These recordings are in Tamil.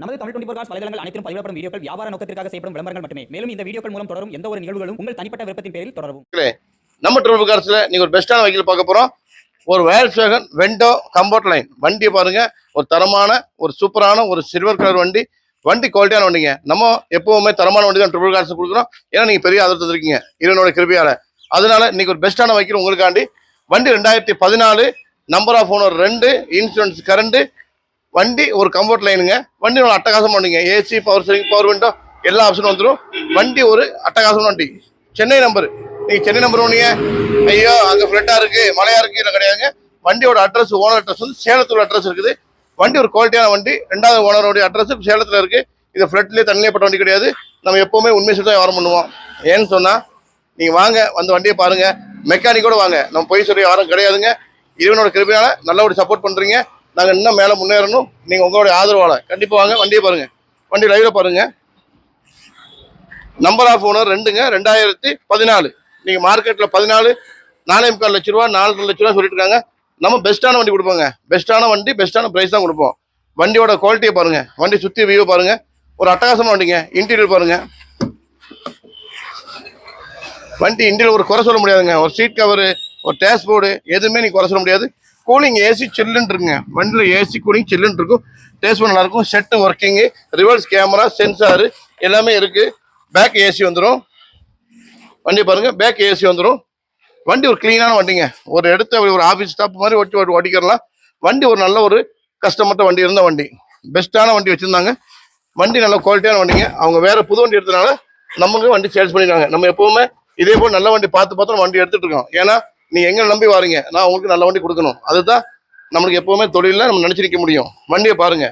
நமது தமிழ் டுவெண்டி ஃபோர் காஸ் வலைதளங்கள் அனைத்தும் பதிவிடப்படும் வீடியோக்கள் வியாபார நோக்கத்திற்காக செய்யப்படும் விளம்பரங்கள் மட்டுமே. மேலும் இந்த வீடியோக்கள் மூலம் தொடரும் எந்த ஒரு நிகழ்வுகளும் உங்கள் தனிப்பட்ட விருப்பத்தின் பேரில் தொடரும் நம்ம ட்ரிபிள் கார்ஸ்ல நீங்கள் ஒரு பெஸ்டான வகையில் பார்க்க போகிறோம் ஒரு Volkswagen Vento comfort line வண்டியை பாருங்க. ஒரு தரமான ஒரு சூப்பரான ஒரு சில்வர் கலர் வண்டி. வண்டி குவாலிட்டியான வண்டிங்க. நம்ம எப்பவுமே தரமான வண்டி தான் ட்ரிபிள் கார்ஸ் கொடுக்குறோம். ஏன்னா நீங்கள் பெரிய ஆதரவு இருக்கீங்க இவனோட கிருபியால். அதனால இன்னைக்கு ஒரு பெஸ்ட்டான வைக்கிற உங்களுக்காண்டி வண்டி ரெண்டாயிரத்தி பதினாலு நம்பர் ஆஃப் ஓனர் ரெண்டு இன்சூரன்ஸ் கரண்ட்டு வண்டி ஒரு கம்ஃபர்ட் லைனுங்க வண்டி நல்லா அட்டகாசம் வண்டிங்க. AC power steering power window எல்லா ஆப்ஷனும் வந்துடும் வண்டி ஒரு அட்டகாசமான வண்டி. சென்னை நம்பர் நீங்கள் சென்னை நம்பர் ஒன்றுங்க ஐயோ அங்கே ஃப்ளட்டாக இருக்குது மலையாக இருக்குது இல்லை கிடையாதுங்க. வண்டியோட அட்ரஸ் ஓனர் அட்ரஸ் வந்து சேலத்தோட அட்ரஸ் இருக்குது. வண்டி ஒரு குவாலிட்டியான வண்டி. ரெண்டாவது ஓனருடைய அட்ரஸ் சேலத்தில் இருக்குது இது ஃப்ளட்லேயே தண்ணியே பட்ட வண்டி கிடையாது. நம்ம எப்போவுமே உண்மை சொல்லி தான் வியாபாரம் பண்ணுவோம். ஏன்னு சொன்னால் நீங்கள் வாங்க வந்து வண்டியை பாருங்கள் மெக்கானிக்கோட வாங்க. நம்ம போய் சொல்லி யாரும் கிடையாதுங்க. இறைவனோட கிருபையால நல்லபடி சப்போர்ட் பண்ணுறீங்க நாங்க இன்னும் மேல முன்னேறணும் நீங்க உங்களுடைய ஆதரவால. கண்டிப்பா வாங்க வண்டியை பாருங்க. வண்டி லைவ்ல பாருங்க. நம்பர் ஆஃப் ஓனர் ரெண்டுங்க ரெண்டாயிரத்தி பதினாலு. நீங்க மார்க்கெட்ல பதினாலு நாலே முக்கால் லட்ச ரூபா நாலு லட்ச ரூபா சொல்லிட்டு இருக்காங்க நம்ம பெஸ்ட்டான வண்டி கொடுப்போங்க. பெஸ்ட்டான வண்டி பெஸ்ட்டான பிரைஸ் தான் கொடுப்போம். வண்டியோட குவாலிட்டியை பாருங்க. வண்டி சுத்தி வியூ பாருங்க. ஒரு அட்டகாசமான வண்டிங்க. இன்டீரியர் பாருங்க. வண்டி இன்டீரியர் ஒரு குறை சொல்ல முடியாதுங்க. ஒரு சீட் கவரு ஒரு டேஷ்போர்டு எதுவுமே நீங்கள் குறை சொல்ல முடியாது. கூலிங் ஏசி சில்லுன்னு வண்டியில் ஏசி கூலிங் சில்லுன்னு இருக்கும் டேஸ்ட் நல்லாயிருக்கும். Set working reverse camera sensor எல்லாமே இருக்குது பேக் ஏசி வந்துடும் வண்டி பாருங்கள் பேக் ஏசி வந்துடும் வண்டி ஒரு க்ளீனான வண்டிங்க. ஒரு இடத்த ஒரு ஆஃபீஸ் ஸ்டாப் மாதிரி ஒட்டி ஓட்டி ஓட்டிக்கிறலாம். வண்டி ஒரு நல்ல ஒரு கஸ்டமர்ட்ட வண்டி இருந்த வண்டி. பெஸ்ட்டான வண்டி வச்சுருந்தாங்க. வண்டி நல்ல குவாலிட்டியான வண்டிங்க. அவங்க வேறு புது வண்டி எடுத்தனால நமக்கு வண்டி சேல்ஸ் பண்ணிடுறாங்க நம்ம எப்போவுமே இதே போல் நல்ல வண்டி பார்த்து பார்த்து நம்ம வண்டி எடுத்துகிட்டு இருக்கோம். ஏன்னா நீங்கள் எங்களை நம்பி வாரீங்க. நான் உங்களுக்கு நல்ல வண்டி கொடுக்கணும். அதுதான் நம்மளுக்கு எப்பவுமே தொழிலில் நம்ம நினச்சி நிற்க முடியும். வண்டியை பாருங்க.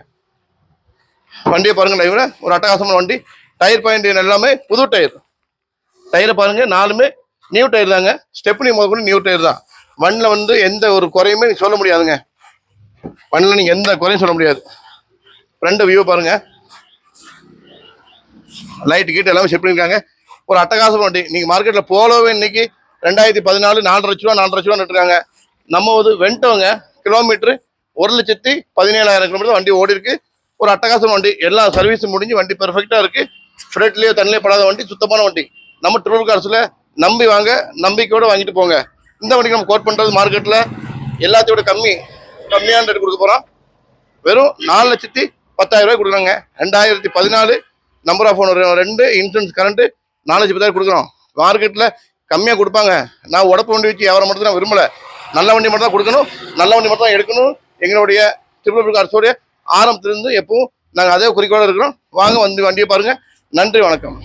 வண்டியை பாருங்க லைவ்ல ஒரு அட்டகாசமான வண்டி. டயர் பாயிண்ட் எல்லாமே புது டயர் டயரை பாருங்க நாலுமே நியூ டயர் தாங்க. ஸ்டெப்னி முதல் கூட நியூ டயர் தான். வண்டியில் வந்து எந்த ஒரு குறையுமே நீங்கள் சொல்ல முடியாதுங்க. வண்டியில் நீங்கள் எந்த குறையும் சொல்ல முடியாது. ஃப்ரெண்டு வியூ பாருங்க. லைட் கீட்டு எல்லாமே செட் பண்ணியிருக்காங்க. ஒரு அட்டகாசம் வண்டி. நீங்கள் மார்க்கெட்டில் போலோவே இன்னைக்கு ரெண்டாயிரத்தி பதினாலு நாலு லட்ச ரூபா நாலு லட்ச ரூபா இருக்காங்க நம்ம வந்து வெண்டோங்க கிலோமீட்டரு ஒரு லட்சத்தி பதினேழாயிரம் கிலோமீட்டர் வண்டி ஓடி இருக்கு ஒரு அட்டகாசம் வண்டி எல்லா சர்வீஸும் முடிஞ்சு வண்டி பெர்ஃபெக்டாக இருக்கு. ஃப்ரெட்லேயோ தண்ணிலேயே படாத வண்டி சுத்தமான வண்டி. நம்ம ட்ரூல் கார்ஸில் நம்பி வாங்க நம்பிக்கையோட வாங்கிட்டு போங்க. இந்த வண்டிக்கு நம்ம கோட் பண்ணுறது மார்க்கெட்டில் எல்லாத்தையோட கம்மி கம்மியான ரேட் கொடுக்க போகிறோம் வெறும் நாலு லட்சத்தி பத்தாயிரம் ரூபாய் கொடுக்குறாங்க. ரெண்டாயிரத்தி பதினாலு நம்பர் ஆஃப் ஃபோன் ரெண்டு இன்சூரன்ஸ் கரண்ட்டு நாலு லட்சம் பத்தாயிரம் கொடுக்குறோம். மார்க்கெட்டில் கம்மியாக கொடுப்பாங்க. நான் உடப்பு வண்டி வச்சு வியாபாரம் மட்டும் நான் விரும்பல. நல்ல வண்டி மட்டும் தான் கொடுக்கணும். நல்ல வண்டி மட்டும் தான் எடுக்கணும். எங்களுடைய திருப்பூர் அரசோடைய ஆரம்பத்திலிருந்து எப்பவும் நாங்கள் அதே குறிக்கோளாக இருக்கிறோம். வாங்க வந்து வண்டியை பாருங்கள் நன்றி வணக்கம்.